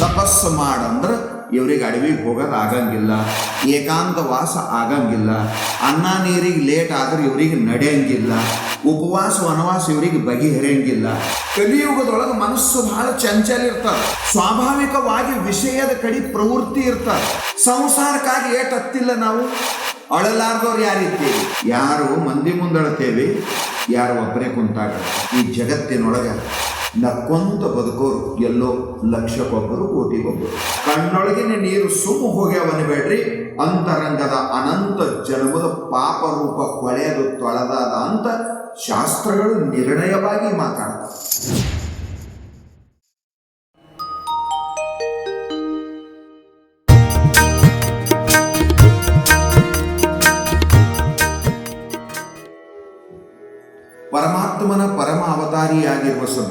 ತಪಸ್ಸು ಮಾಡಂದ್ರೆ ಇವ್ರಿಗೆ ಅಡವಿಗೆ ಹೋಗೋದು ಆಗಂಗಿಲ್ಲ, ಏಕಾಂತ ವಾಸ ಆಗಂಗಿಲ್ಲ, ಅನ್ನ ನೀರಿಗೆ ಲೇಟ್ ಆದ್ರೆ ಇವ್ರಿಗೆ ನಡೆಯಂಗಿಲ್ಲ, ಉಪವಾಸ, ವನವಾಸ ಇವ್ರಿಗೆ ಬಗೆಹರಿಯಂಗಿಲ್ಲ. ಕಲಿಯುಗದೊಳಗೆ ಮನಸ್ಸು ಬಹಳ ಚಂಚಲ ಇರ್ತಾರೆ ಸ್ವಾಭಾವಿಕವಾಗಿ ವಿಷಯದ ಕಡೆ ಪ್ರವೃತ್ತಿ ಇರ್ತಾರೆ ಸಂಸಾರಕ್ಕಾಗಿ ಏಟ್ ಹತ್ತಿಲ್ಲ ನಾವು. ಅಳಲಾರ್ದವ್ರು ಯಾರಿದ್ದೀವಿ ಯಾರು ಮಂದಿ ಮುಂದಳತೇವೆ, ಯಾರು ಒಬ್ಬರೇ ಕುಂತಾಗ? ಈ ಜಗತ್ತಿನೊಳಗೆ ನಕ್ಕೊಂತ ಬದುಕೋರು, ಎಲ್ಲೋ ಲಕ್ಷಕ್ಕೊಬ್ಬರು ಕೋಟಿಗೊಬ್ಬರು. ಕಣ್ಣೊಳಗಿನ ನೀರು ಸುಮ್ಮ ಹೋಗ್ಯಾವನಬೇಡ್ರಿ ಅಂತರಂಗದ ಅನಂತ ಜನ್ಮದ ಪಾಪ ರೂಪ ಕೊಳೆಯದು ತೊಳೆದಾದ ಅಂತ ಶಾಸ್ತ್ರಗಳು ನಿರ್ಣಯವಾಗಿ ಮಾತಾಡ್ತಾರೆ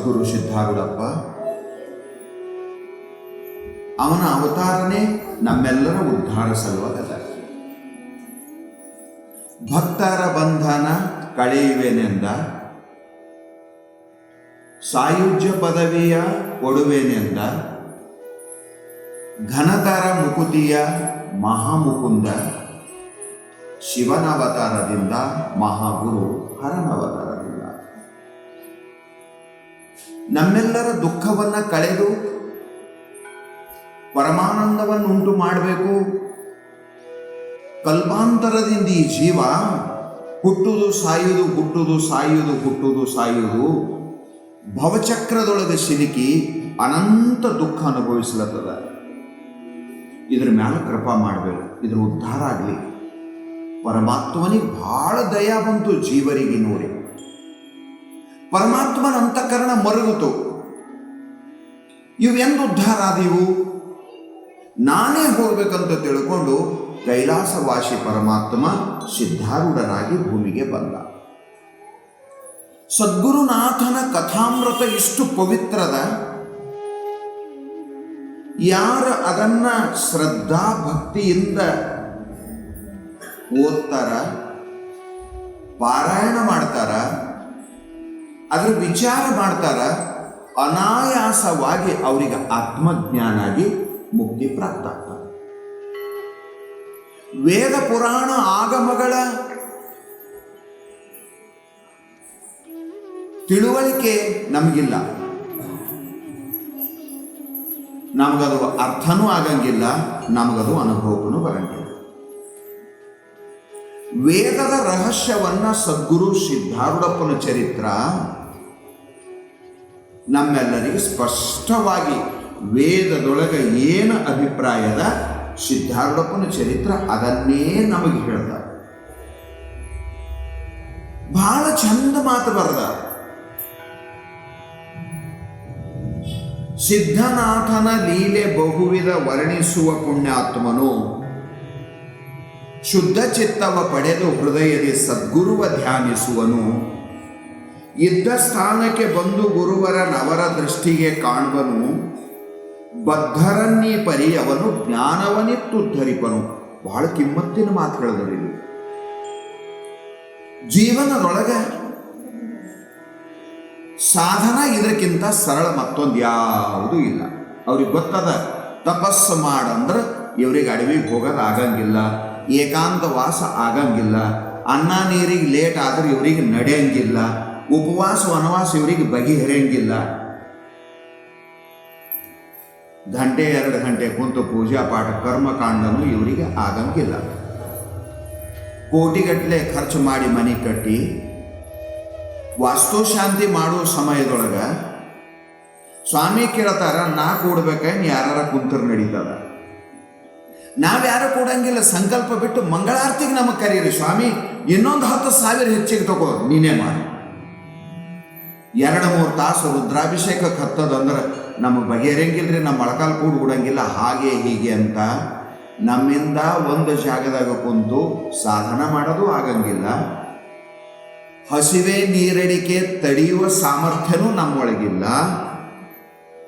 ಸದ್ಗುರು ಸಿದ್ಧಾರೂಢಪ್ಪ. ಅವನ ಅವತಾರನೇ ನಮ್ಮೆಲ್ಲರ ಉದ್ಧಾರ ಸಲುವಾಗಲ್ಲ ಭಕ್ತರ ಬಂಧನ ಕಳೆಯುವೆನೆಂದ, ಸಾಯುಜ್ಯ ಪದವಿಯ ಕೊಡುವೆನೆಂದ, ಘನತರ ಮುಕುತಿಯ ಮಹಾಮುಕುಂದ ಶಿವನವತಾರದಿಂದ ಮಹಾಗುರು ಹರನವತಾರದಿಂದ ನಮ್ಮೆಲ್ಲರ ದುಃಖವನ್ನು ಕಳೆದು ಪರಮಾನಂದವನ್ನುಂಟು ಮಾಡಬೇಕು. ಕಲ್ಪಾಂತರದಿಂದ ಈ ಜೀವ ಹುಟ್ಟುದು ಸಾಯುವುದು ಹುಟ್ಟುದು ಸಾಯುವುದು ಹುಟ್ಟುದು ಸಾಯುವುದು ಭವಚಕ್ರದೊಳಗೆ ಸಿಲುಕಿ ಅನಂತ ದುಃಖ ಅನುಭವಿಸ್ಲತ್ತದ. ಇದ್ರ ಮ್ಯಾಲ ಕೃಪಾ ಮಾಡಬೇಕು ಇದ್ರ ಉದ್ಧಾರ ಆಗಲಿ. ಪರಮಾತ್ಮನಿಗೆ ಭಾಳ ದಯಾ ಬಂತು ಜೀವರಿಗೆ ನೋಡಿ. ಪರಮಾತ್ಮನ ಅಂತಃಕರಣ ಮರುಗುತು ಇವೆಂದು ಉದ್ಧಾರ ಆದೀವು? ನಾನೇ ಹೋಗಬೇಕಂತ ತಿಳ್ಕೊಂಡು ಕೈಲಾಸವಾಸಿ ಪರಮಾತ್ಮ ಸಿದ್ಧಾರೂಢನಾಗಿ ಭೂಮಿಗೆ ಬಂದ. ಸದ್ಗುರುನಾಥನ ಕಥಾಮೃತ ಇಷ್ಟು ಪವಿತ್ರದ, ಯಾರ ಅದನ್ನ ಶ್ರದ್ಧಾ ಭಕ್ತಿಯಿಂದ ಓದ್ತಾರ, ಪಾರಾಯಣ ಮಾಡ್ತಾರ ಅದ್ರ ವಿಚಾರ ಮಾಡ್ತಾರ, ಅನಾಯಾಸವಾಗಿ ಅವರಿಗೆ ಆತ್ಮಜ್ಞಾನ ಆಗಿ ಮುಕ್ತಿ ಪ್ರಾಪ್ತ ಆಗ್ತಾರೆ. ವೇದ ಪುರಾಣ ಆಗಮಗಳ ತಿಳುವಳಿಕೆ ನಮಗಿಲ್ಲ. ನಮಗದು ಅರ್ಥನೂ ಆಗಂಗಿಲ್ಲ, ನಮಗದು ಅನುಭವಕ್ಕೂ ಬರಂಗಿಲ್ಲ. ವೇದದ ರಹಸ್ಯವನ್ನ ಸದ್ಗುರು ಸಿದ್ಧಾರೂಢಪ್ಪನ ಚರಿತ್ರ ನಮ್ಮೆಲ್ಲರಿಗೆ ಸ್ಪಷ್ಟವಾಗಿ ವೇದದೊಳಗೆ ಏನು ಅಭಿಪ್ರಾಯದ ಸಿದ್ಧಾರೂಢಪ್ಪನ ಚರಿತ್ರ ಅದನ್ನೇ ನಮಗೆ ಹೇಳ್ದ. ಬಹಳ ಚಂದ ಮಾತು ಬರದ. ಸಿದ್ಧನಾಥನ ಲೀಲೆ ಬಹುವಿಧ ವರ್ಣಿಸುವ ಪುಣ್ಯಾತ್ಮನು ಶುದ್ಧ ಚಿತ್ತವ ಪಡೆದು ಹೃದಯದಿ ಸದ್ಗುರುವ ಧ್ಯಾನಿಸುವನು. ಇದ್ದ ಸ್ಥಾನಕ್ಕೆ ಬಂದು ಗುರುವರ ನವರ ದೃಷ್ಟಿಗೆ ಕಾಣುವನು. ಬದ್ಧರನ್ನೀ ಪರಿ ಅವನು ಜ್ಞಾನವನಿತ್ತು ಧರಿಪನು ಬಹಳ ಕಿಮ್ಮತ್ತಿನ ಮಾತು ಜೀವನದೊಳಗೆ ಸಾಧನ ಇದಕ್ಕಿಂತ ಸರಳ ಮತ್ತೊಂದು ಯಾವುದೂ ಇಲ್ಲ. ಅವ್ರಿಗೆ ಗೊತ್ತದ, ತಪಸ್ಸು ಮಾಡಂದ್ರೆ ಇವರಿಗೆ ಅಡವಿಗೆ ಹೋಗೋದು ಆಗಂಗಿಲ್ಲ ಏಕಾಂತ ವಾಸ ಆಗಂಗಿಲ್ಲ, ಅನ್ನ ನೀರಿಗೆ ಲೇಟ್ ಆದ್ರೆ ಇವರಿಗೆ ನಡೆಯಂಗಿಲ್ಲ ಉಪವಾಸ ವನವಾಸ ಇವರಿಗೆ ಬಗೆಹರಿಯಂಗಿಲ್ಲ ಗಂಟೆ ಎರಡು ಗಂಟೆ ಕುಂತು ಪೂಜಾ ಪಾಠ ಕರ್ಮಕಾಂಡನು ಇವರಿಗೆ ಆಗಂಗಿಲ್ಲ ಕೋಟಿಗಟ್ಟಲೆ ಖರ್ಚು ಮಾಡಿ ಮನೆ ಕಟ್ಟಿ, ವಾಸ್ತುಶಾಂತಿ ಮಾಡುವ ಸಮಯದೊಳಗೆ ಸ್ವಾಮಿ ಕೇಳ್ತಾರ, ನಾ ಕೂಡ್ಬೇಕ ಯಾರ ಕುಂತರ್ ನಡೀತದ. ನಾವ್ಯಾರು ಕೂಡಂಗಿಲ್ಲ, ಸಂಕಲ್ಪ ಬಿಟ್ಟು ಮಂಗಳಾರತಿಗೆ ನಮಗೆ ಕರೀರಿ, ಸ್ವಾಮಿ, ಇನ್ನೊಂದು ಹತ್ತು ಸಾವಿರ ಹೆಚ್ಚಿಗೆ ತಗೋ ನೀನೇ ಮಾಡಿ. ಎರಡು ಮೂರು ತಾಸು ರುದ್ರಾಭಿಷೇಕಕ್ಕೆ ಹತ್ತದಂದ್ರೆ ನಮಗೆ ರೀ ನಮ್ಮ ಮೊಳಕಾಲು ಕೂಡ ಬಿಡಂಗಿಲ್ಲ ಹಾಗೆ ಹೀಗೆ ಅಂತ ನಮ್ಮಿಂದ ಒಂದು ಜಾಗದಾಗ ಕುಂತು ಸಾಧನ ಮಾಡೋದು ಆಗಂಗಿಲ್ಲ. ಹಸಿವೆ ನೀರಡಿಕೆ ತಡೆಯುವ ಸಾಮರ್ಥ್ಯನೂ ನಮ್ಮೊಳಗಿಲ್ಲ.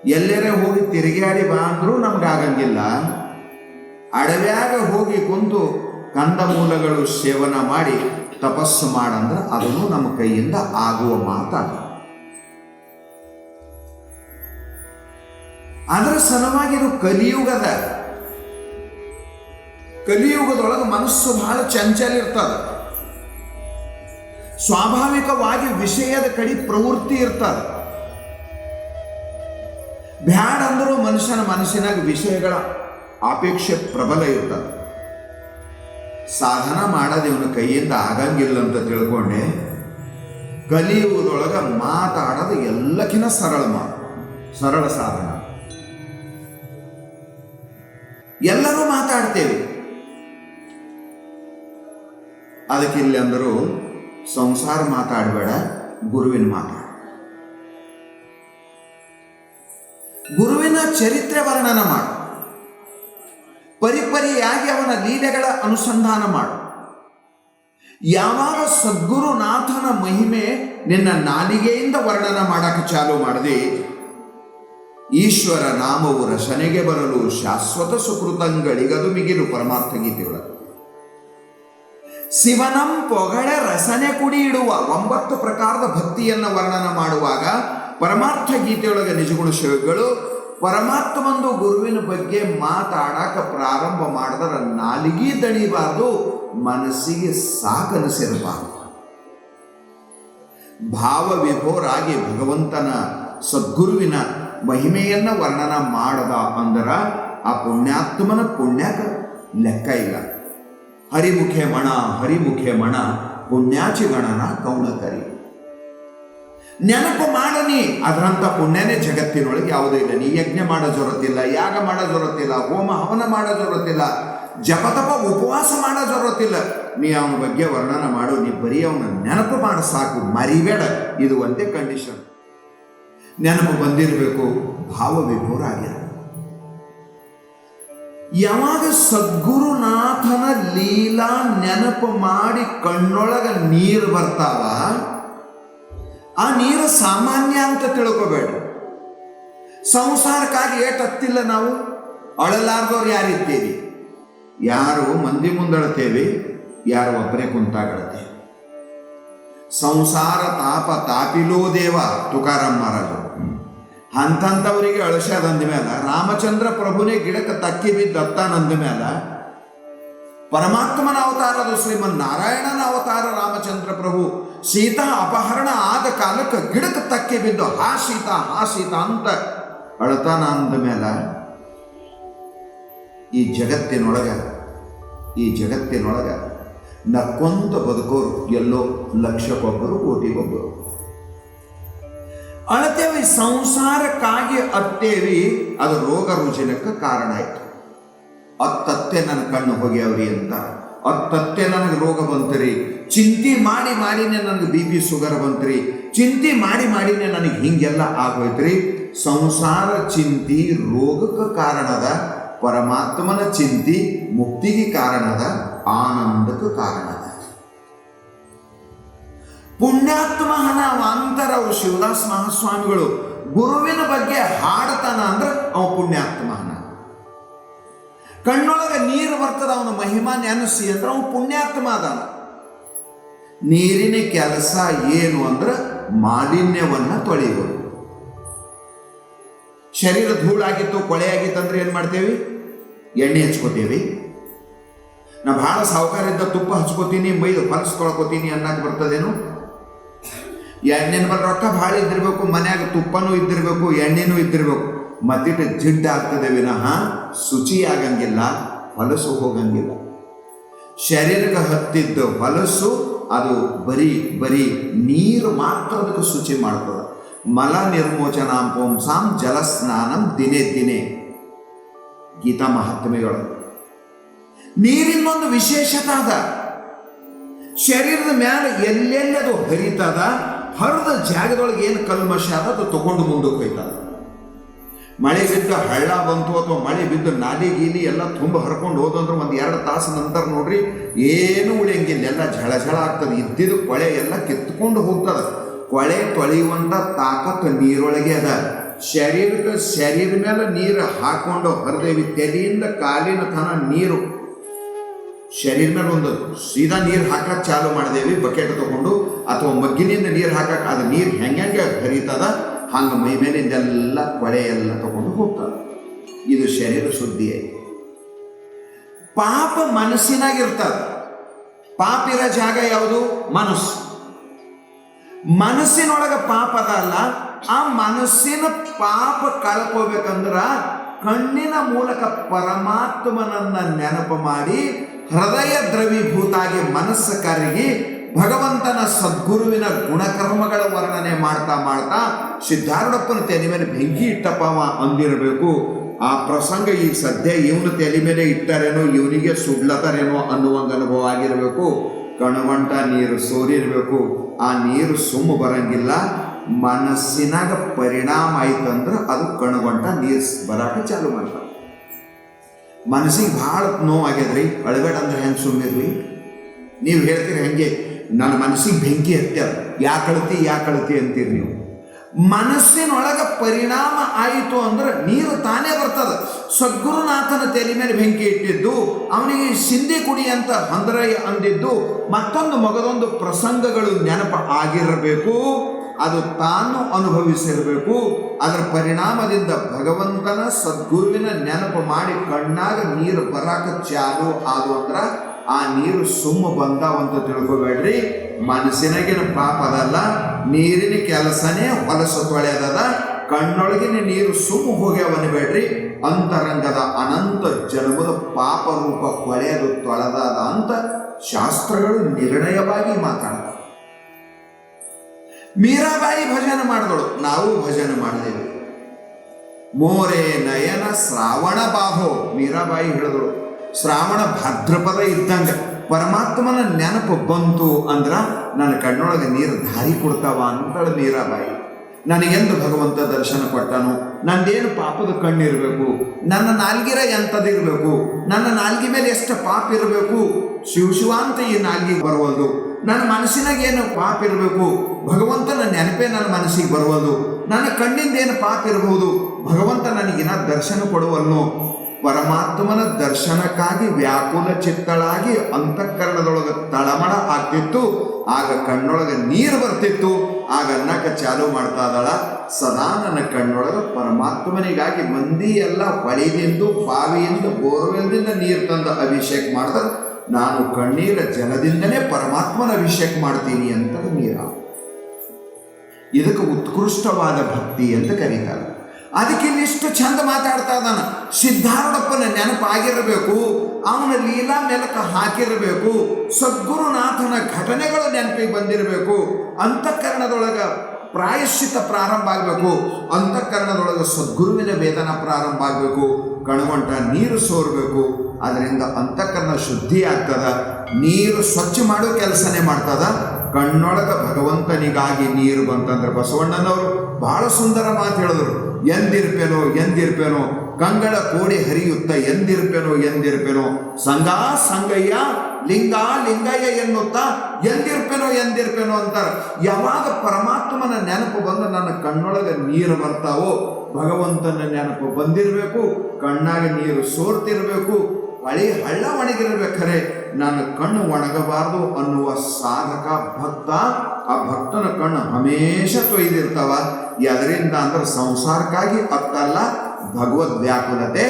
ಎಲ್ಲೆರೆ ಹೋಗಿ ತಿರುಗಾಡಿ ಬಾ ಅಂದರೂ ನಮ್ಗೆ ಆಗಂಗಿಲ್ಲ ಅಡವ್ಯಾಗ ಹೋಗಿ ಕುಂತು ಕಂದಮೂಲಗಳು ಸೇವನ ಮಾಡಿ ತಪಸ್ಸು ಮಾಡಂದ್ರೆ ಅದನ್ನು ನಮ್ಮ ಕೈಯಿಂದ ಆಗುವ ಮಾತಲ್ಲ ಅದರ ಸಲುವಾಗಿ ಇದು ಕಲಿಯುಗದ ಕಲಿಯುಗದೊಳಗೆ ಮನಸ್ಸು ಬಹಳ ಚಂಚಲ ಇರ್ತದ. ಸ್ವಾಭಾವಿಕವಾಗಿ ವಿಷಯದ ಕಡೆ ಪ್ರವೃತ್ತಿ ಇರ್ತದ. ಬ್ಯಾಡ ಅಂದರೂ ಮನುಷ್ಯನ ಮನಸ್ಸಿನಾಗ ವಿಷಯಗಳ ಅಪೇಕ್ಷೆ ಪ್ರಬಲ ಇರ್ತದೆ. ಸಾಧನ ಮಾಡೋದು ಇವನ ಕೈಯಿಂದ ಆಗಂಗಿಲ್ಲ ಅಂತ ತಿಳ್ಕೊಂಡೆ. ಕಲಿಯುವುದೊಳಗೆ ಮಾತಾಡೋದು ಎಲ್ಲಕ್ಕಿಂತ ಸರಳ ಮಾತು, ಸರಳ ಸಾಧನ. ಎಲ್ಲರೂ ಮಾತಾಡ್ತೇವೆ. ಅದಕ್ಕೆ ಇಲ್ಲಿ ಅಂದರು, ಸಂಸಾರ ಮಾತಾಡಬೇಡ, ಗುರುವಿನ ಮಾತಾಡ. ಗುರುವಿನ ಚರಿತ್ರೆ ವರ್ಣನ ಮಾಡು. ಪರಿಪರಿಯಾಗಿ ಅವನ ಲೀಲೆಗಳ ಅನುಸಂಧಾನ ಮಾಡು. ಯಾವಾಗ ಸದ್ಗುರುನಾಥನ ಮಹಿಮೆ ನಿನ್ನ ನಾಲಿಗೆಯಿಂದ ವರ್ಣನ ಮಾಡಕ್ಕೆ ಚಾಲು ಮಾಡದೆ ಈಶ್ವರ ನಾಮವು ರಸನೆಗೆ ಬರಲು ಶಾಶ್ವತ ಸುಕೃತಂಗಳಿಗದು ಮಿಗಿಲು ಪರಮಾರ್ಥ ಗೀತೆಯೊಳಗೆ ಶಿವನಂ ಪೊಗಳ ರಸನೆ ಕುಡಿ ಇಡುವ ಒಂಬತ್ತು ಪ್ರಕಾರದ ಭಕ್ತಿಯನ್ನು ವರ್ಣನ ಮಾಡುವಾಗ ಪರಮಾರ್ಥ ಗೀತೆಯೊಳಗೆ ನಿಜಗುಣ ಶಿವಗಳು ಪರಮಾತ್ಮಂದು ಗುರುವಿನ ಬಗ್ಗೆ ಮಾತಾಡಕ ಪ್ರಾರಂಭ ಮಾಡಿದ್ರೆ ನಾಲಿಗೆ ದಣಿಬಾರ್ದು, ಮನಸ್ಸಿಗೆ ಸಾಕನಿಸಿರಬಾರ್ದು. ಭಾವ ವಿಭೋರಾಗಿ ಭಗವಂತನ ಸದ್ಗುರುವಿನ ಮಹಿಮೆಯನ್ನ ವರ್ಣನ ಮಾಡದ ಅಂದರ ಆ ಪುಣ್ಯಾತ್ಮನ ಪುಣ್ಯಕ ಲೆಕ್ಕ ಇಲ್ಲ. ಹರಿಮುಖೆ ಮಣ ಹರಿಮುಖೆ ಮಣ, ಪುಣ್ಯಾಚಿ ಗಣನ ಕೌಣಕರಿ ನೆನಪು ಮಾಡನಿ, ಅದರಂತ ಪುಣ್ಯನೇ ಜಗತ್ತಿನೊಳಗೆ ಯಾವುದೂ ಇಲ್ಲ. ನೀ ಯಜ್ಞ ಮಾಡೋ ಜೊರತ್ತಿಲ್ಲ ಯಾಗ ಮಾಡೋ ಜೊರತ್ತಿಲ್ಲ ಹೋಮ ಹವನ ಮಾಡೋ ಜೊರತ್ತಿಲ್ಲ ಜಪತಪ ಉಪವಾಸ ಮಾಡೋ ಜೊರತ್ತಿಲ್ಲ ನೀ ಅವನ ಬಗ್ಗೆ ವರ್ಣನ ಮಾಡು, ನೀ ಬರೀ ಅವನ ನೆನಪು ಮಾಡ, ಸಾಕು. ಮರಿಬೇಡ, ಇದು ಒಂದೇ ಕಂಡೀಷನ್ ನೆನಪು ಬಂದಿರಬೇಕು, ಭಾವ ವಿಭೋರ ಆಗಿರ ಯಾವಾಗ ಸದ್ಗುರುನಾಥನ ಲೀಲಾ ನೆನಪು ಮಾಡಿ ಕಣ್ಣೊಳಗ ನೀರು ಬರ್ತಾವ, ಆ ನೀರು ಸಾಮಾನ್ಯ ಅಂತ ತಿಳ್ಕೋಬೇಡ. ಸಂಸಾರಕ್ಕಾಗಿ ಏಟ್ ಹತ್ತಿಲ್ಲ ನಾವು, ಅಳಲಾರ್ದವ್ರು ಯಾರಿದ್ದೇವೆ ಯಾರು ಮಂದಿ ಮುಂದಳತೇವೆ, ಯಾರು ಒಬ್ಬರೇ ಕುಂತಾಗಳತೇವೆ. ಸಂಸಾರ ತಾಪ ತಾಪಿಲೋ ದೇವ, ತುಕಾರಾಮ್ ಮಹಾರಾಜರು ಅಂತಂಥವರಿಗೆ ಅಳಸ್ಯಾದಂದ ಮೇಲೆ ರಾಮಚಂದ್ರ ಪ್ರಭುನೇ ಗಿಡಕ್ಕೆ ತಕ್ಕಿ ಬಿದ್ದ ಅತ್ತಾನಂದ ಮೇಲೆ ಪರಮಾತ್ಮನ ಅವತಾರದ ಶ್ರೀಮನ್ ನಾರಾಯಣನ ಅವತಾರ ರಾಮಚಂದ್ರ ಪ್ರಭು, ಸೀತಾ ಅಪಹರಣ ಆದ ಕಾಲಕ್ಕೆ ಗಿಡಕ್ಕೆ ತಕ್ಕಿ ಬಿದ್ದು, ಹಾ ಸೀತಾ ಹಾ ಸೀತಾ ಅಂತ ಅಳತಾನ ಅಂದ ಮೇಲೆ ಈ ಜಗತ್ತಿನೊಳಗ ಈ ಜಗತ್ತಿನೊಳಗ ನಕ್ಕೊಂತ ಬದುಕೋರು, ಎಲ್ಲೋ ಲಕ್ಷಕ್ಕೊಬ್ಬರು, ಕೋಟಿಗೊಬ್ಬರು. ಅಳತೇವಿ, ಸಂಸಾರಕ್ಕಾಗಿ ಅತ್ತೇವಿ, ಅದು ರೋಗ ರುಜಿನಕ್ಕೆ ಕಾರಣ ಆಯ್ತು. ಅತ್ತತ್ತೆ ನನ್ನ ಕಣ್ಣು ಹೊಗೆಯವ್ರಿ ಅಂತ. ಅತ್ತತ್ತೆ ನನಗೆ ರೋಗ ಬಂತರಿ. ಚಿಂತೆ ಮಾಡಿ ಮಾಡಿನೇ ನನಗೆ ಬಿ ಪಿ ಶುಗರ್ ಬಂತ್ರಿ. ಚಿಂತೆ ಮಾಡಿ ಮಾಡಿನೇ ನನಗೆ ಹಿಂಗೆಲ್ಲ ಆಗೋಯ್ತ್ರಿ. ಸಂಸಾರ ಚಿಂತಿ ರೋಗಕ್ಕೆ ಕಾರಣದ ಪರಮಾತ್ಮನ ಚಿಂತಿ ಮುಕ್ತಿಗೆ ಕಾರಣದ ಆನಂದಕ್ಕೆ ಕಾರಣದ ಪುಣ್ಯಾತ್ಮಹನ ಅಂತರವು ಶಿವದಾಸ್ ಮಹಾಸ್ವಾಮಿಗಳು ಗುರುವಿನ ಬಗ್ಗೆ ಹಾಡತಾನ ಅಂದ್ರೆ ಅವ ಪುಣ್ಯಾತ್ಮಹನ ಕಣ್ಣೊಳಗೆ ನೀರು ಬರ್ತದ ಅವನ ಮಹಿಮಾ ನೆನಸಿ ಅಂದ್ರೆ ಅವನು ಪುಣ್ಯಾತ್ಮ ಅದಾನ. ನೀರಿನ ಕೆಲಸ ಏನು ಅಂದ್ರೆ ಮಾಲಿನ್ಯವನ್ನ ತೊಳೆಯುವುದು. ಶರೀರ ಧೂಳಾಗಿತ್ತು ಕೊಳೆ ಆಗಿತ್ತು ಅಂದ್ರೆ ಏನು ಮಾಡ್ತೇವಿ? ಎಣ್ಣೆ ಹಚ್ಕೋತೇವಿ. ನಾ ಭಾಳ ಸಾವುಕಾರ ತುಪ್ಪ ಹಚ್ಕೋತೀನಿ, ಮೈದು ಹೊಲಸು ತೊಳ್ಕೊತೀನಿ ಅನ್ನಕ್ಕೆ ಬರ್ತದೇನು? ಎಣ್ಣೆನ ಬಲ್ ರೊಕ್ಕ ಭಾಳ ಇದ್ದಿರಬೇಕು, ಮನ್ಯಾಗ ತುಪ್ಪನೂ ಇದ್ದಿರಬೇಕು, ಎಣ್ಣೆನೂ ಇದ್ದಿರಬೇಕು. ಮತ್ತಿಟ್ಟು ಜಿಡ್ಡ ಆಗ್ತದೆ ವಿನಃ ಶುಚಿ ಆಗಂಗಿಲ್ಲ ಹೊಲಸು ಹೋಗಂಗಿಲ್ಲ. ಶರೀರಕ್ಕೆ ಹತ್ತಿದ್ದ ಹೊಲಸು, ಅದು ಬರೀ ಬರೀ ನೀರು ಮಾತ್ರ ಅದಕ್ಕೆ ಶುಚಿ ಮಾಡ್ತದೆ. ಮಲ ನಿರ್ಮೋಚನಾಂ ಪುಂಸಾಂ ಜಲಸ್ನಾನಂ ದಿನೇ ದಿನೇ. ಗೀತಾ ಮಹಾತ್ಮೆಗಳು. ನೀರಿನೊಂದು ವಿಶೇಷತೆ ಅದ. ಶರೀರದ ಮ್ಯಾಲ ಎಲ್ಲೆಲ್ಲಿ ಅದು ಹರಿತದ, ಹರಿದ ಜಾಗದೊಳಗೆ ಏನು ಕಲ್ಮಶ ಅದ, ಅದು ತಗೊಂಡು ಮುಂದಕ್ಕೆ ಹೋಯ್ತದ. ಮಳೆ ಬಿದ್ದ ಹಳ್ಳ ಬಂತು ಅಥವಾ ಮಳೆ ಬಿದ್ದು ನಾಲಿ ಗೀಲಿ ಎಲ್ಲ ತುಂಬ ಹರ್ಕೊಂಡು ಹೋದಂದ್ರೆ ಒಂದು ಎರಡು ತಾಸು ನಂತರ ನೋಡ್ರಿ, ಏನು ಉಳಿಯಂಗಿಲ್ಲ. ಎಲ್ಲ ಝಳ ಝಳ ಆಗ್ತದೆ. ಇದ್ದಿದ್ದು ಕೊಳೆ ಎಲ್ಲ ಕಿತ್ಕೊಂಡು ಹೋಗ್ತದ. ಕೊಳೆ ತೊಳೆಯುವಂಥ ತಾಕತ್ತು ನೀರೊಳಗೆ ಅದ. ಶರೀರಕ್ಕೆ ಶರೀರ ಮೇಲೆ ನೀರು ಹಾಕೊಂಡು ಹರಿದೇವಿ, ತಲೆಯಿಂದ ಕಾಲಿನ ತನ ನೀರು ಶರೀರ ಮೇಲೆ ಒಂದು ಸೀದಾ ನೀರು ಹಾಕಕ್ಕೆ ಚಾಲು ಮಾಡಿದೇವಿ, ಬಕೆಟ್ ತಗೊಂಡು, ಅಥವಾ ಮಗ್ಗಿನಿಂದ ನೀರು ಹಾಕಕ್ಕೆ ಅದು ನೀರು ಹೆಂಗೆ ಹರಿತದ, ಹಂಗೆ ಮೈ ಮೇಲಿಂದೆಲ್ಲ ಕೊಳೆ ಎಲ್ಲ ತಗೊಂಡು ಹೋಗ್ತದೆ ಇದು ಶರೀರ ಶುದ್ಧಿ ಪಾಪ ಮನಸ್ಸಿನಾಗಿರ್ತದೆ ಪಾಪ ಇರೋ ಜಾಗ ಯಾವುದು? ಮನಸ್ಸು. ಮನಸ್ಸಿನೊಳಗೆ ಪಾಪ ಅಲ್ಲ ಆ ಮನಸ್ಸಿನ ಪಾಪ ಕಳ್ಕೋಬೇಕಂದ್ರ ಕಣ್ಣಿನ ಮೂಲಕ ಪರಮಾತ್ಮನನ್ನ ನೆನಪು ಮಾಡಿ ಹೃದಯ ದ್ರವೀಭೂತಾಗಿ ಮನಸ್ಸು ಕರಗಿ ಭಗವಂತನ ಸದ್ಗುರುವಿನ ಗುಣಕರ್ಮಗಳ ವರ್ಣನೆ ಮಾಡ್ತಾ ಮಾಡ್ತಾ ಸಿದ್ಧಾರೂಢಪ್ಪನ ತಲೆ ಮೇಲೆ ಬೆಂಕಿ ಇಟ್ಟಪ್ಪ ಅಂದಿರಬೇಕು. ಆ ಪ್ರಸಂಗ ಈ ಸದ್ಯ ಇವನು ತಲೆ ಮೇಲೆ ಇಟ್ಟಾರೇನೋ, ಇವನಿಗೆ ಸುಡ್ಲತರೇನೋ ಅನ್ನುವಂಗ ಅನುಭವ ಆಗಿರಬೇಕು. ಕಣವಂಟ ನೀರು ಸೋರಿರಬೇಕು. ಆ ನೀರು ಸುಮ್ಮ ಬರಂಗಿಲ್ಲ. ಮನಸ್ಸಿನಾಗ ಪರಿಣಾಮ ಆಯ್ತಂದ್ರೆ ಅದು ಕಣ್ಗೊಂಡ ನೀರು ಬರಾಕ ಚಾಲು ಮಾಡ್ತಾರೆ. ಮನಸ್ಸಿಗೆ ಭಾಳ ನೋವು ಆಗ್ಯದ್ರಿ, ಅಳಬೇಡ ಅಂದ್ರೆ ಹೆಂಗೆ ಸುಮ್ಮಿರ್ಲಿ ನೀವು ಹೇಳ್ತೀರಿ ಹೆಂಗೆ ನನ್ನ ಮನಸ್ಸಿಗೆ ಬೆಂಕಿ ಹತ್ಯಾರ ಯಾಕೆ ಅಳತಿ ಯಾಕೆ ಅಳತಿ ಅಂತೀರಿ ನೀವು. ಮನಸ್ಸಿನೊಳಗ ಪರಿಣಾಮ ಆಯಿತು ಅಂದ್ರೆ ನೀರು ತಾನೇ ಬರ್ತದ. ಸದ್ಗುರುನಾಥನ ತಲೆ ಮೇಲೆ ಬೆಂಕಿ ಇಟ್ಟಿದ್ದು, ಅವನಿಗೆ ಸಿಂಧಿ ಕುಡಿ ಅಂತ ಅಂದ್ರೆ ಅಂದಿದ್ದು, ಮತ್ತೊಂದು ಮಗದೊಂದು ಪ್ರಸಂಗಗಳು ನೆನಪು ಆಗಿರಬೇಕು. ಅದು ತಾನು ಅನುಭವಿಸಿರಬೇಕು. ಅದರ ಪರಿಣಾಮದಿಂದ ಭಗವಂತನ ಸದ್ಗುರುವಿನ ನೆನಪು ಮಾಡಿ ಕಣ್ಣಾಗ ನೀರು ಬರಾಕ ಚಾಲು ಆದು ಅಂದ್ರ ಆ ನೀರು ಸುಮ್ಮ ಬಂದಾವಂತ ತಿಳ್ಕೊಬೇಡ್ರಿ. ಮನಸ್ಸಿನಾಗಿನ ಪಾಪ ಅದಲ್ಲ. ನೀರಿನ ಕೆಲಸನೇ ಹೊಲಸು ತೊಳೆಯದದ. ಕಣ್ಣೊಳಗಿನ ನೀರು ಸುಮ್ಮ ಹೋಗ್ಯಾವನ್ಬೇಡ್ರಿ ಅಂತರಂಗದ ಅನಂತ ಜನ್ಮದ ಪಾಪ ರೂಪ ಕೊಳೆಯದು ತೊಳೆದದ ಅಂತ ಶಾಸ್ತ್ರಗಳು ನಿರ್ಣಯವಾಗಿ ಮಾತಾಡ್ತಾರೆ ಮೀರಾಬಾಯಿ ಭಜನ ಮಾಡಿದಳು. ನಾವು ಭಜನ ಮಾಡಿದೆವು. ಮೋರೆ ನಯನ ಶ್ರಾವಣ ಬಾಹೋ, ಮೀರಾಬಾಯಿ ಹೇಳಿದಳು. ಶ್ರಾವಣ ಭದ್ರಪದ ಇದ್ದಂಗ ಪರಮಾತ್ಮನ ನೆನಪು ಬಂತು ಅಂದ್ರ ನನ್ನ ಕಣ್ಣೊಳಗೆ ನೀರು ದಾರಿ ಕೊಡ್ತಾವ ಅಂತಳು ಮೀರಾಬಾಯಿ. ನನಗೆಂದು ಭಗವಂತ ದರ್ಶನ ಕೊಟ್ಟನು. ನಂದೇನು ಪಾಪದ ಕಣ್ಣಿರಬೇಕು? ನನ್ನ ನಾಲ್ಗಿರ ಎಂಥದಿರಬೇಕು? ನನ್ನ ನಾಲ್ಗಿ ಮೇಲೆ ಎಷ್ಟು ಪಾಪ ಇರಬೇಕು? ಶಿವ ಶಿವ ಅಂತ ಈ ನಾಲ್ಗಿಗೆ ಬರುವುದು ನನ್ನ ಮನಸ್ಸಿನಾಗ ಏನು ಪಾಪ ಇರಬೇಕು? ಭಗವಂತನ ನೆನಪೇ ನನ್ನ ಮನಸ್ಸಿಗೆ ಬರುವುದು ನನ್ನ ಕಣ್ಣಿಂದ ಏನು ಪಾಪ ಇರಬಹುದು? ಭಗವಂತ ನನಗಿನ ದರ್ಶನ ಕೊಡುವನು ಪರಮಾತ್ಮನ ದರ್ಶನಕ್ಕಾಗಿ ವ್ಯಾಕುಲ ಚಿತ್ತಳಾಗಿ ಅಂತಃಕರಣದೊಳಗೆ ತಳಮಳ ಆಗ್ತಿತ್ತು. ಆಗ ಕಣ್ಣೊಳಗೆ ನೀರು ಬರ್ತಿತ್ತು. ಆಗ ಅನ್ನಕ್ಕೆ ಚಾಲು ಮಾಡ್ತಾ ಇದ್ದಾಳ. ಸದಾ ನನ್ನ ಕಣ್ಣೊಳಗೆ ಪರಮಾತ್ಮನಿಗಾಗಿ ಮಂದಿ ಎಲ್ಲ ಹೊಳೆದಿಂದ ಬಾವಿಯಿಂದ, ಬೋರ್ವೆಲ್ದಿಂದ ನೀರು ತಂದು ಅಭಿಷೇಕ ಮಾಡ್ತಾರೆ. ನಾನು ಕಣ್ಣೀರ ಜಲದಿಂದನೇ ಪರಮಾತ್ಮನ ಅಭಿಷೇಕ ಮಾಡ್ತೀನಿ ಅಂತ ನೀರ ಇದಕ್ಕೆ ಉತ್ಕೃಷ್ಟವಾದ ಭಕ್ತಿ ಅಂತ ಕರೀತಾರೆ. ಅದಕ್ಕೆ ಇಲ್ಲಿಷ್ಟು ಚಂದ ಮಾತಾಡ್ತಾ ಇದ್ದಾನ. ಸಿದ್ಧಾರೂಢಪ್ಪನ ನೆನಪಾಗಿರಬೇಕು. ಅವನ ಲೀಲಾ ಮೆಲಕ ಹಾಕಿರಬೇಕು. ಸದ್ಗುರುನಾಥನ ಘಟನೆಗಳು ನೆನಪಿಗೆ ಬಂದಿರಬೇಕು. ಅಂತಃಕರಣದೊಳಗೆ ಪ್ರಾಯಶ್ಚಿತ ಪ್ರಾರಂಭ ಆಗಬೇಕು. ಅಂತಃಕರಣದೊಳಗೆ ಸದ್ಗುರುವಿನ ವೇತನ ಪ್ರಾರಂಭ ಆಗಬೇಕು. ಕಣಗೊಂಟ ನೀರು ಸೋರಬೇಕು. ಅದರಿಂದ ಅಂತಃಕರಣ ಶುದ್ಧಿ ಆಗ್ತದ ನೀರು ಸ್ವಚ್ಛ ಮಾಡೋ ಕೆಲಸನೇ ಮಾಡ್ತದ. ಕಣ್ಣೊಳಗ ಭಗವಂತನಿಗಾಗಿ ನೀರು ಬಂತಂದ್ರೆ ಬಸವಣ್ಣನವರು ಬಹಳ ಸುಂದರ ಮಾತು ಹೇಳಿದ್ರು. ಎಂದಿರ್ಪೇನೋ ಎಂದಿರ್ಪೇನೋ, ಕಂಗಳ ಕೋಡಿ ಹರಿಯುತ್ತ ಎಂದಿರ್ಪೇನೋ ಎಂದಿರ್ಪೇನೋ ಸಂಘ ಸಂಗಯ್ಯ, ಲಿಂಗ ಲಿಂಗಯ್ಯ ಎನ್ನುತ್ತಾ ಎಂದಿರ್ಪೇನೋ ಎಂದಿರ್ಪೇನೋ ಅಂತಾರೆ. ಯಾವಾಗ ಪರಮಾತ್ಮನ ನೆನಪು ಬಂದು ನನ್ನ ಕಣ್ಣೊಳಗೆ ನೀರು ಬರ್ತಾವೋ, ಭಗವಂತನ ನೆನಪು ಬಂದಿರಬೇಕು, ಕಣ್ಣಾಗ ನೀರು ಸೋರ್ತಿರ್ಬೇಕು ಹೊಳಿ ಹಳ್ಳ ಒಣಗಿರ್ಬೇಕಾರೆ ನನ್ನ ಕಣ್ಣು ಒಣಗಬಾರದು ಅನ್ನುವ ಸಾಧಕ, ಭಕ್ತ, ಆ ಭಕ್ತನ ಕಣ್ಣು ಹಮೇಶ ತೊಯ್ದಿರ್ತಾವ. ಎದರಿಂದ ಅಂದ್ರೆ ಸಂಸಾರಕ್ಕಾಗಿ ಅತ್ತಲ್ಲ, ಭಗವದ್ ವ್ಯಾಕುಲತೆ,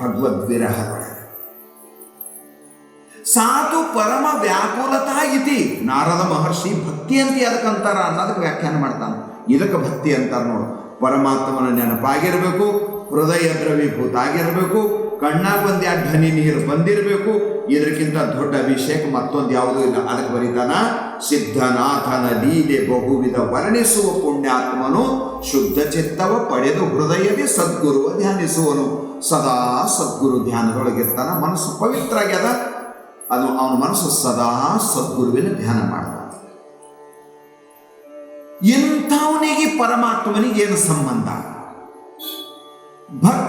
ಭಗವದ್ ವಿರಹ ಸಾತು ಪರಮ ವ್ಯಾಕುಲತಾ ಇತಿ. ನಾರದ ಮಹರ್ಷಿ ಭಕ್ತಿ ಅಂತ ಅದಕ್ಕಂತಾರ ಅನ್ನೋದಕ್ಕೆ ವ್ಯಾಖ್ಯಾನ ಮಾಡ್ತಾನೆ. ಇದಕ್ಕೆ ಭಕ್ತಿ ಅಂತಾರೆ ನೋಡು. ಪರಮಾತ್ಮನ ನೆನಪಾಗಿರಬೇಕು ಹೃದಯ ದ್ರವೀಭೂತ ಆಗಿರಬೇಕು ಕಣ್ಣಾಗ ಬಂದ್ಯಾ ಎರಡು ಧನಿ ನೀರು ಬಂದಿರಬೇಕು? ಇದಕ್ಕಿಂತ ದೊಡ್ಡ ಅಭಿಷೇಕ ಮತ್ತೊಂದು ಯಾವುದೂ ಇಲ್ಲ. ಅದಕ್ಕೆ ಬರೀತಾನ, ಸಿದ್ಧನಾಥನ ಲೀಲೆ ಬಹುವಿಧ ವರ್ಣಿಸುವ ಪುಣ್ಯಾತ್ಮನು ಶುದ್ಧ ಚಿತ್ತವ ಪಡೆದು ಹೃದಯವೇ ಸದ್ಗುರುವ ಧ್ಯಾನಿಸುವನು. ಸದಾ ಸದ್ಗುರು ಧ್ಯಾನದೊಳಗಿರ್ತಾನ ಮನಸ್ಸು ಪವಿತ್ರ ಆಗ್ಯದ ಅದು ಅವನ ಮನಸ್ಸು ಸದಾ ಸದ್ಗುರುವಿನ ಧ್ಯಾನ ಮಾಡ್ತಾನೆ. ಇಂಥವನಿಗೆ ಪರಮಾತ್ಮನಿಗೆ ಏನು ಸಂಬಂಧ? ಭಕ್ತಿ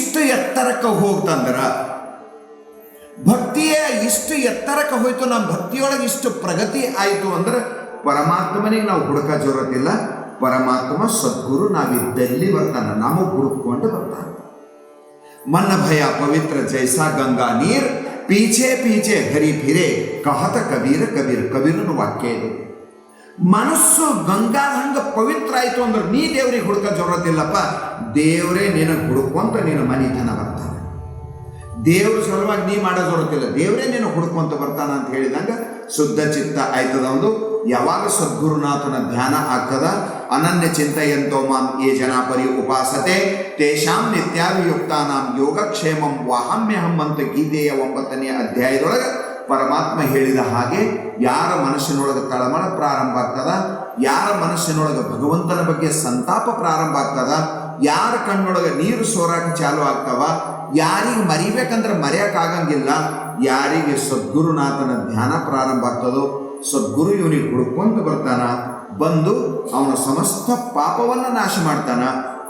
ಇಷ್ಟು ಎತ್ತರಕ್ಕೆ ಹೋಗ್ತಂದ್ರ, ಭಕ್ತಿಯ ಇಷ್ಟು ಎತ್ತರಕ್ಕೆ ಹೋಯ್ತು ನಮ್ಮ ಭಕ್ತಿಯೊಳಗೆ ಇಷ್ಟು ಪ್ರಗತಿ ಆಯಿತು ಅಂದ್ರೆ ಪರಮಾತ್ಮನಿಗೆ ನಾವು ಹುಡುಕ ಜೋರತಿಲ್ಲ ಪರಮಾತ್ಮ ಸದ್ಗುರು ನಾವಿದ್ದಲ್ಲಿ ಬರ್ತಾನೆ ನಾವು ಹುಡುಕೊಂಡು ಬರ್ತಾನೆ. ಮನ್ನ ಭಯ, ಪವಿತ್ರ ಜೈಸಾ, ಗಂಗಾ ನೀರ್, ಪೀಚೆ ಪೀಚೆ ಹರಿ ಫಿರೆ, ಕಹತ ಕಬೀರ ಕಬೀರ್ ಕಬೀರನ ವಾಕ್ಯ ಇದು. ಮನಸ್ಸು ಗಂಗಾಧಂಗ ಪವಿತ್ರ ಆಯಿತು ಅಂದ್ರೆ ನೀ ದೇವ್ರಿಗೆ ಹುಡುಕ ಜರೂರತ್ತಿಲ್ಲಪ್ಪ ದೇವರೇ ನಿನಗೆ ಹುಡುಕೊಂತ ನಿನ್ನ ಮನಿದನ ಬರ್ತಾನೆ ದೇವ್ರ ಸಲುವಾಗಿ ನೀ ಮಾಡೋ ಜರೂರತ್ತಿಲ್ಲ ದೇವರೇ ನೀನು ಹುಡುಕೊಂತ ಬರ್ತಾನ ಅಂತ ಹೇಳಿದಂಗ ಶುದ್ಧ ಚಿತ್ತ ಆಯ್ತದ ಒಂದು ಯಾವಾಗ ಸದ್ಗುರುನಾಥನ ಧ್ಯಾನ ಆಗ್ತದ? ಅನನ್ಯ ಚಿಂತೆಯಂತೋ ಮಾಂ ಏ ಜನ ಪರಿ ಉಪಾಸತೆ. ತೇಷಾಂ ನಿತ್ಯಾಭಿಯುಕ್ತಾನಾಂ ಯೋಗಕ್ಷೇಮಂ ವಾಹಮ್ಯಹಂ ಅಂತ ಗೀತೆಯ ಒಂಬತ್ತನೆಯ ಅಧ್ಯಾಯದೊಳಗೆ ಪರಮಾತ್ಮ ಹೇಳಿದ ಹಾಗೆ ಯಾರ ಮನಸ್ಸಿನೊಳಗೆ ತಳಮಳ ಪ್ರಾರಂಭ ಆಗ್ತದ, ಯಾರ ಮನಸ್ಸಿನೊಳಗೆ ಭಗವಂತನ ಬಗ್ಗೆ ಸಂತಾಪ ಪ್ರಾರಂಭ ಆಗ್ತದ, ಯಾರ ಕಣ್ಣೊಳಗೆ ನೀರು ಸೋರಾಕ ಚಾಲು ಆಗ್ತವ, ಯಾರಿಗೆ ಮರಿಬೇಕಂದ್ರೆ ಮರೆಯಕ್ಕಾಗಂಗಿಲ್ಲ ಯಾರಿಗೆ ಸದ್ಗುರುನಾಥನ ಧ್ಯಾನ ಪ್ರಾರಂಭ ಆಗ್ತದೋ, ಸದ್ಗುರು ಇವನಿಗೆ ಹುಡುಕೊಂಡು ಬರ್ತಾನ, ಬಂದು ಅವನ ಸಮಸ್ತ ಪಾಪವನ್ನ ನಾಶ ಮಾಡ್ತಾನ,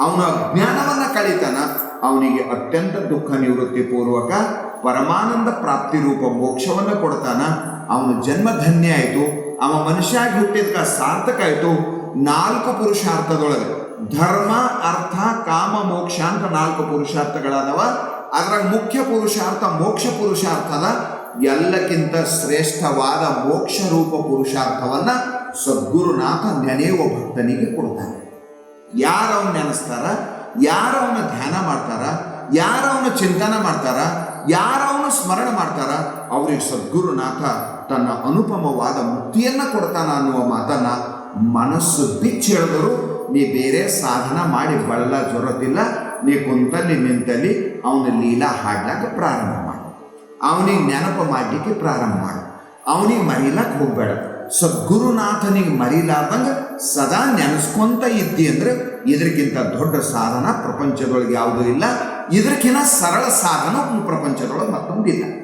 ಅವನ ಅಜ್ಞಾನವನ್ನ ಕಳೀತಾನ, ಅವನಿಗೆ ಅತ್ಯಂತ ದುಃಖ ನಿವೃತ್ತಿ ಪೂರ್ವಕ ಪರಮಾನಂದ ಪ್ರಾಪ್ತಿ ರೂಪ ಮೋಕ್ಷವನ್ನ ಕೊಡ್ತಾನ. ಅವನು ಜನ್ಮ ಧನ್ಯ ಆಯಿತು. ಅವ ಮನುಷ್ಯಾಗಿ ಹುಟ್ಟಿದ್ಕ ಸಾರ್ಥಕ ಆಯಿತು. ನಾಲ್ಕು ಪುರುಷಾರ್ಥದೊಳಗೆ ಧರ್ಮ, ಅರ್ಥ, ಕಾಮ, ಮೋಕ್ಷ ಅಂತ ನಾಲ್ಕು ಪುರುಷಾರ್ಥಗಳಾದವ. ಅದರ ಮುಖ್ಯ ಪುರುಷಾರ್ಥ ಮೋಕ್ಷ ಪುರುಷಾರ್ಥದ ಎಲ್ಲಕ್ಕಿಂತ ಶ್ರೇಷ್ಠವಾದ ಮೋಕ್ಷ ರೂಪ ಪುರುಷಾರ್ಥವನ್ನ ಸದ್ಗುರುನಾಥ ನೆನೆಯುವ ಭಕ್ತನಿಗೆ ಕೊಡ್ತಾನೆ. ಯಾರು ಅವನ್ನ ನೆನೆಸ್ತಾರ? ಯಾರು ಅವನ ಧ್ಯಾನ ಮಾಡ್ತಾರ? ಯಾರು ಚಿಂತನೆ ಚಿಂತನ ಮಾಡ್ತಾರ? ಯಾರು ಸ್ಮರಣೆ ಸ್ಮರಣ ಮಾಡ್ತಾರ? ಅವ್ರಿಗೆ ಸದ್ಗುರುನಾಥ ತನ್ನ ಅನುಪಮವಾದ ಮುಕ್ತಿಯನ್ನ ಕೊಡ್ತಾನ ಅನ್ನುವ ಮಾತನ್ನ ಮನಸ್ಸು ಬಿಚ್ಚಿ ಹೇಳಿದರು. ನೀ ಬೇರೆ ಸಾಧನ ಮಾಡಿ ಬಳ್ಳ ಜೊರತಿಲ್ಲ, ನೀ ಕುಂತಲ್ಲಿ ನಿಂತಲ್ಲಿ ಅವನ ಲೀಲಾ ಹಾಡ್ಲಾಕ ಪ್ರಾರಂಭ ಮಾಡು. ಅವನಿಗೆ ನೆನಪು ಮಾಡಲಿಕ್ಕೆ ಪ್ರಾರಂಭ ಮಾಡು. ಅವನಿಗೆ ಮರೀಲಕ್ಕೆ ಹೋಗ್ಬೇಡ. ಸದ್ಗುರುನಾಥನಿಗೆ ಮರಿಲಾರ್ದಂಗ ಸದಾ ನೆನೆಸ್ಕೊಂತ ಇದ್ದಿ ಅಂದ್ರೆ ಇದಕ್ಕಿಂತ ದೊಡ್ಡ ಸಾಧನ ಪ್ರಪಂಚದೊಳಗೆ ಯಾವುದೂ ಇಲ್ಲ. ಇದಕ್ಕಿಂತ ಸರಳ ಸಾಧನ ಪ್ರಪಂಚದೊಳಗೆ ಮತ್ತೊಂದಿಲ್ಲ